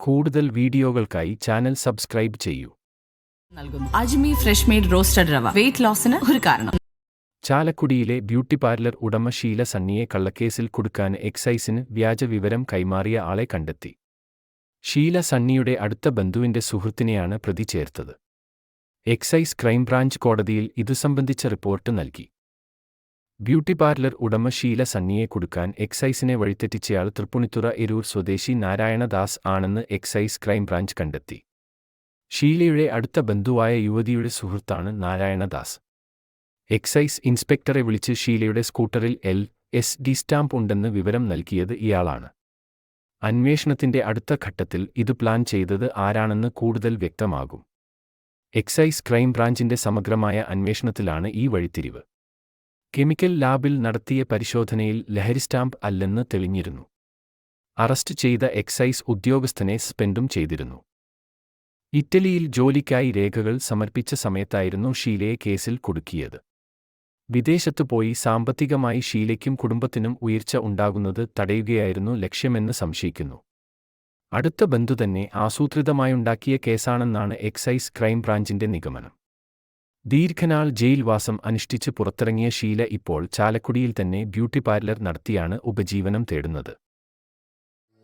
കൂടുതൽ വീഡിയോകൾക്കായി channel subscribe ചെയ്യൂ. നൽകുന്നു. Ajmi fresh made roasted rava. Weight ലോസിന് ഒരു കാരണം. ചാലക്കുടിയിലെ ബ്യൂട്ടി പാർലർ ഉടമ ഷീല സണ്ണിയെ കള്ളക്കേസിൽ കൊടുക്കാൻ എക്സൈസിന് വ്യാജ വിവരം കൈമാറിയ ആളെ കണ്ടെത്തി. ഷീല സണ്ണിയുടെ അടുത്ത ബന്ധുവിന്റെ സുഹൃത്തിനെയാണ് പ്രതി ചേർത്തത്. എക്സൈസ് ക്രൈംബ്രാഞ്ച് കോടതിയിൽ ഇതു സംബന്ധിച്ച റിപ്പോർട്ട് നൽകി. ബ്യൂട്ടി പാർലർ ഉടമ ഷീല സണ്ണിയെ കൊടുക്കാൻ എക്സൈസിനെ വഴിതെറ്റിച്ചയാൾ തൃപ്പുണിത്തുറ എരൂർ സ്വദേശി നാരായണദാസ് ആണെന്ന് എക്സൈസ് ക്രൈംബ്രാഞ്ച് കണ്ടെത്തി. ഷീലയുടെ അടുത്ത ബന്ധുവായ യുവതിയുടെ സുഹൃത്താണ് നാരായണദാസ്. എക്സൈസ് ഇൻസ്പെക്ടറെ വിളിച്ച് ഷീലയുടെ സ്കൂട്ടറിൽ എൽ എസ് ഡി സ്റ്റാമ്പ് ഉണ്ടെന്ന് വിവരം നൽകിയത് ഇയാളാണ്. അന്വേഷണത്തിന്റെ അടുത്ത ഘട്ടത്തിൽ ഇത് പ്ലാൻ ചെയ്തത് ആരാണെന്ന് കൂടുതൽ വ്യക്തമാകും. എക്സൈസ് ക്രൈംബ്രാഞ്ചിന്റെ സമഗ്രമായ അന്വേഷണത്തിലാണ് ഈ വഴിത്തിരിവ്. കെമിക്കൽ ലാബിൽ നടത്തിയ പരിശോധനയിൽ ലഹരി സ്റ്റാമ്പ് അല്ലെന്ന് തെളിഞ്ഞിരുന്നു. അറസ്റ്റ് ചെയ്ത എക്സൈസ് ഉദ്യോഗസ്ഥനെ സ്പെൻഡും ചെയ്തിരുന്നു. ഇറ്റലിയിൽ ജോലിക്കായി രേഖകൾ സമർപ്പിച്ച സമയത്തായിരുന്നു ഷീലയെ കേസിൽ കുടുക്കിയത്. വിദേശത്തു പോയി സാമ്പത്തികമായി ഷീലയ്ക്കും കുടുംബത്തിനും ഉയർച്ച ഉണ്ടാകുന്നത് തടയുകയായിരുന്നു ലക്ഷ്യമെന്ന് സംശയിക്കുന്നു. അടുത്ത ബന്ധു തന്നെ ആസൂത്രിതമായുണ്ടാക്കിയ കേസാണെന്നാണ് എക്സൈസ് ക്രൈംബ്രാഞ്ചിന്റെ നിഗമനം. ദീർഘനാൾ ജയിൽവാസം അനുഷ്ഠിച്ച് പുറത്തിറങ്ങിയ ഷീല ഇപ്പോൾ ചാലക്കുടിയിൽ തന്നെ ബ്യൂട്ടി പാർലർ നടത്തിയാണ് ഉപജീവനം തേടുന്നത്.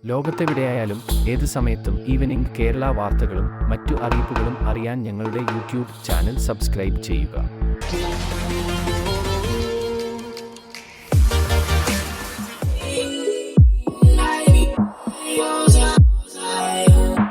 ലോകത്തെവിടെയായാലും ഏത് സമയത്തും ഈവനിംഗ് കേരള വാർത്തകളും മറ്റു അറിയിപ്പുകളും അറിയാൻ ഞങ്ങളുടെ യൂട്യൂബ് ചാനൽ സബ്സ്ക്രൈബ് ചെയ്യുക.